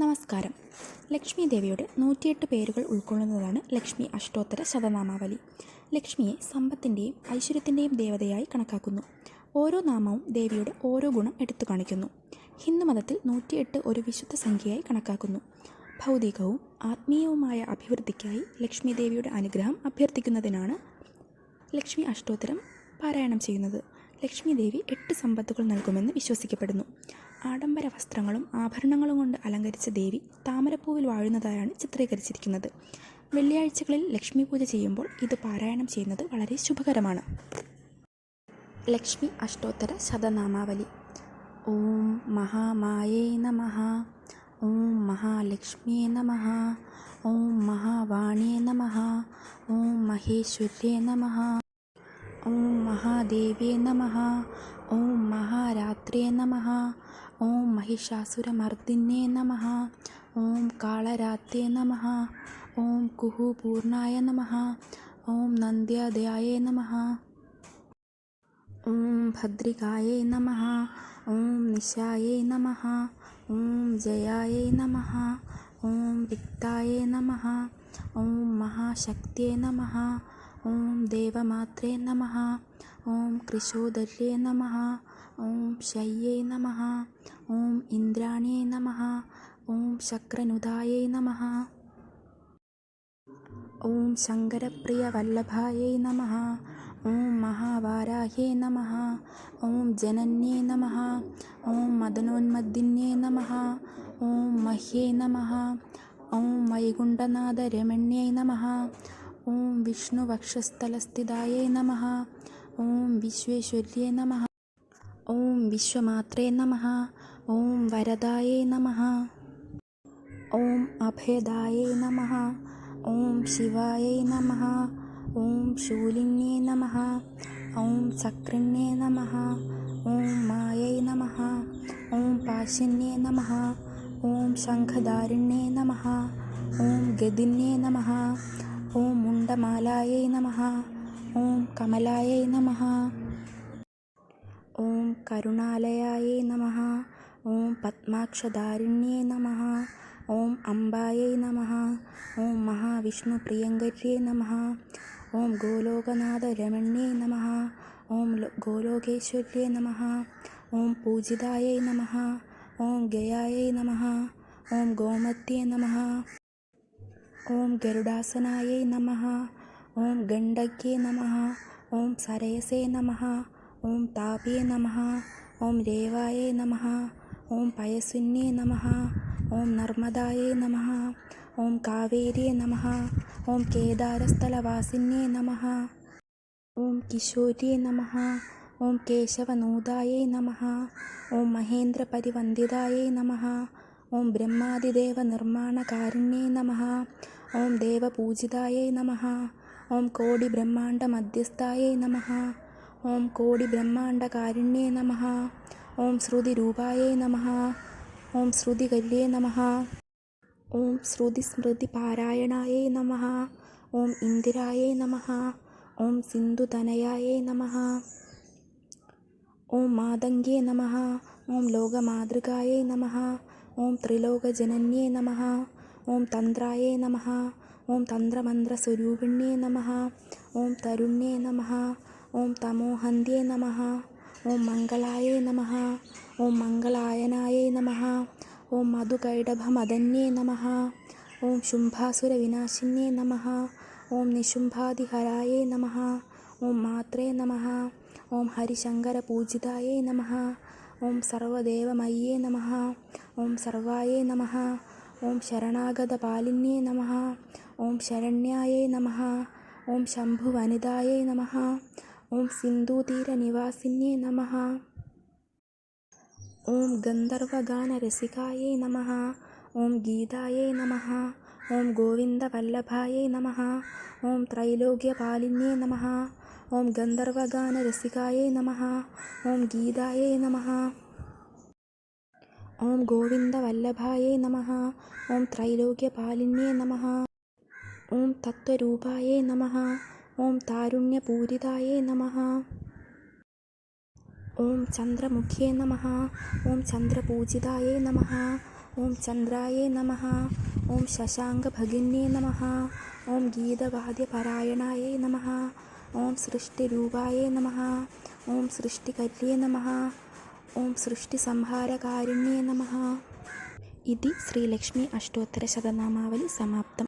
നമസ്കാരം. ലക്ഷ്മി ദേവിയുടെ നൂറ്റിയെട്ട് പേരുകൾ ഉൾക്കൊള്ളുന്നതാണ് ലക്ഷ്മി അഷ്ടോത്തര ശതനാമാവലി. ലക്ഷ്മിയെ സമ്പത്തിന്റെയും ഐശ്വര്യത്തിന്റെയും ദേവതയായി കണക്കാക്കുന്നു. ഓരോ നാമവും ദേവിയുടെ ഓരോ ഗുണം എടുത്തു കാണിക്കുന്നു. ഹിന്ദുമതത്തിൽ നൂറ്റിയെട്ട് ഒരു വിശുദ്ധ സംഖ്യയായി കണക്കാക്കുന്നു. ഭൗതികവും ആത്മീയവുമായ അഭിവൃദ്ധിക്കായി ലക്ഷ്മി ദേവിയുടെ അനുഗ്രഹം അഭ്യർത്ഥിക്കുന്നതിനാണ് ലക്ഷ്മി അഷ്ടോത്തരം പാരായണം ചെയ്യുന്നത്. ലക്ഷ്മി ദേവി എട്ട് സമ്പത്തുകൾ നൽകുമെന്ന് വിശ്വസിക്കപ്പെടുന്നു. ആഡംബര വസ്ത്രങ്ങളും ആഭരണങ്ങളും കൊണ്ട് അലങ്കരിച്ച ദേവി താമരപ്പൂവിൽ വാഴുന്നതായാണ് ചിത്രീകരിച്ചിരിക്കുന്നത്. വെള്ളിയാഴ്ചകളിൽ ലക്ഷ്മി പൂജ ചെയ്യുമ്പോൾ ഇത് പാരായണം ചെയ്യുന്നത് വളരെ ശുഭകരമാണ്. ലക്ഷ്മി അഷ്ടോത്തര ശതനാമാവലി. ഓം മഹാമായേ നമ. ഓം മഹാലക്ഷ്മിയേ നമ. ഓം മഹാവാണിയേ നമ. ഓം മഹേശ്വര്യേ നമ. ഓം മഹാദേവ്യേ നമ. ഓം മഹാരാത്രിയേ നമ. ॐ महिषासुरमार्दिन्ये नमः। ॐ कालरात्रे नमः। ॐ कुहूपूर्णाय नमः। ॐ नन्द्यादयाय नमः। ॐ भद्रिकायै नमः। ॐ निशायै नमः। ॐ जयाय नमः। ॐ भित्ताय नमः। ॐ महाशक्त्यै नमः। ഓം ദേവമാത്രേ നമ ഓം കൃശോദര്യേ നമ ഓം ശയ്യേ നമ ഓം ഇന്ദ്രാണിയേ നമ ഓം ശക്രനുദായേ നമ ഓം ശങ്കരപ്രിയവല്ലഭായേ നമ ഓം മഹാവാരാഹ്യേ നമ ഓം ജനന്യേ നമ ഓം മദനോന്മദ്ദിന്യേ നമ ഓം മഹ്യേ നമ ഓം വൈകുണ്ഠനാഥരമണ്യൈ നമ വിഷ്ണുവക്ഷസ്ഥലസ്ഥിതായേ നമ ഓം വിശ്വേശ്വര്യേ നമ ഓം വിശ്വമാത്രേ നമ ഓം വരദായേ നമ ഓം അഭയദായേ നമ ഓം ശിവായൈ നമ ഓം ശൂലിന്യേ നമ ഓം സക്രിണ്യേ നമ ഓം മായൈ നമ ഓം പാശിന്യേ നമ ഓം ശംഖദാരിണ്യേ നമ ഓം ഗതിന്യേ നമ ഓം മുണ്ടമാലായൈ നമ ഓം കമലായൈ നമ ഓം കരുണാലയായൈ നമ ഓം പത്മാക്ഷധാരിണ്യേ നമ ഓം അംബായൈ നമ ഓം മഹാവിഷ്ണുപ്രിയങ്കരിയേ നമ ഓം ഗോലോകനാഥരമണ്യേ നമ ഓം ഗോലോകേശ്വര്യേ നമ ഓം പൂജിതായൈ നമ ഓം ഗയായൈ നമ ഓം ഗോമത്യേ നമ ഓം ഗരുഡാസനായൈ നമ ഓം ഗണ്ഡക്യേ നമ ഓം സരയസേ നമ ഓം താപേ നമ ഓം രേവായേ നമ ഓം പയസുന്യേ നമ ഓം നർമ്മദായേ നമ ഓം കാവേര്യേ നമ ഓം കേദാരസ്ഥലവാസിന്യേ നമ ഓം കിശോര്യേ നമ ഓം കേശവനൂതായേ നമ ഓം മഹേന്ദ്രപരിവന്ദിതായേ നമ ഓം ബ്രഹ്മാതിദേവ നിർമ്മാണ കാരുണ്യേ നമ ഓം ദേവപൂജിതായേ നമ ഓം കോടി ബ്രഹ്മാണ്ട മധ്യസ്ഥായേ നമ ഓം കോടി ബ്രഹ്മാണ്ട കാരുണ്യേ നമ ഓം ശ്രുതി രൂപായേ നമ ഓം ശ്രുതി കല്യേ നമ ഓം ശ്രുതി സ്മൃതി പാരായണായേ നമ ഓം ഇന്ദിരായേ നമ ഓം സിന്ധുതനയായേ നമ ഓം മാതംഗ്യേ നമ ഓം ലോകമാതൃകായേ നമ ഓം ത്രിലോകജനന്യേ നമ ഓം തന്ത്രായേ നമ ഓം തന്ത്രമന്ത്രസ്വരൂപിണ്യേ നമ ഓം തരുണ്യേ നമ ഓം തമോഹന്യേ നമ ഓം മംഗളായേ നമ ഓം മംഗളായനായേ നമ ഓം മധുകൈടഭമദന്യേ നമ ഓം ശുംഭാസുരവിനാശിന്യേ നമ ഓം നിശുംഭാതിഹരായേ നമ ഓം മാത്രേ നമ ഓം ഹരിശങ്കരപൂജിതായേ നമ ഓം സർവദേവമയ്യേ നമ. ഓം സർവായേ നമ. ഓം ശരണാഗതപാലിന്യേ നമ. ഓം ശരണ്യായേ നമ. ഓം ശംഭുവനിതായേ നമ. ഓം സിന്ധുതീരനിവാസിന്യേ നമ. ഓം ഗന്ധർവഗാനരസികായേ നമ. ഓം ഗീതായേ നമ. ഓം ഗോവിന്ദവല്ലഭായേ നമ. ഓം ത്രൈലോക്യപാലിന്യേ നമ. ഓം ഗന്ധർവഗാനരസികായേ നമ ഓം ഗീതായേ നമ ഓം ഗോവിന്ദവല്ലഭായേ നമ ഓം ത്രൈലോക്യപാലിന്യേ നമ ഓം തത്വരൂപായേ നമ ഓം താരുണ്യപൂരിതായേ നമ ഓം ചന്ദ്രമുഖ്യേ നമ ഓം ചന്ദ്രപൂജിതായേ നമ ഓം ചന്ദ്രായേ നമ ഓം ശശാങ്കഭഗിന്യേ നമ ഓം ഗീതവാദ്യപരായണായേ നമ ഓം സൃഷ്ടിരൂപായേ നമ. ഓം സൃഷ്ടികര്യേ നമ. ഓം സൃഷ്ടി സംഹാരകാരുണ്യേ നമ. ഇതി ശ്രീലക്ഷ്മി അഷ്ടോത്തര ശതനാമാവലി സമാപ്തം.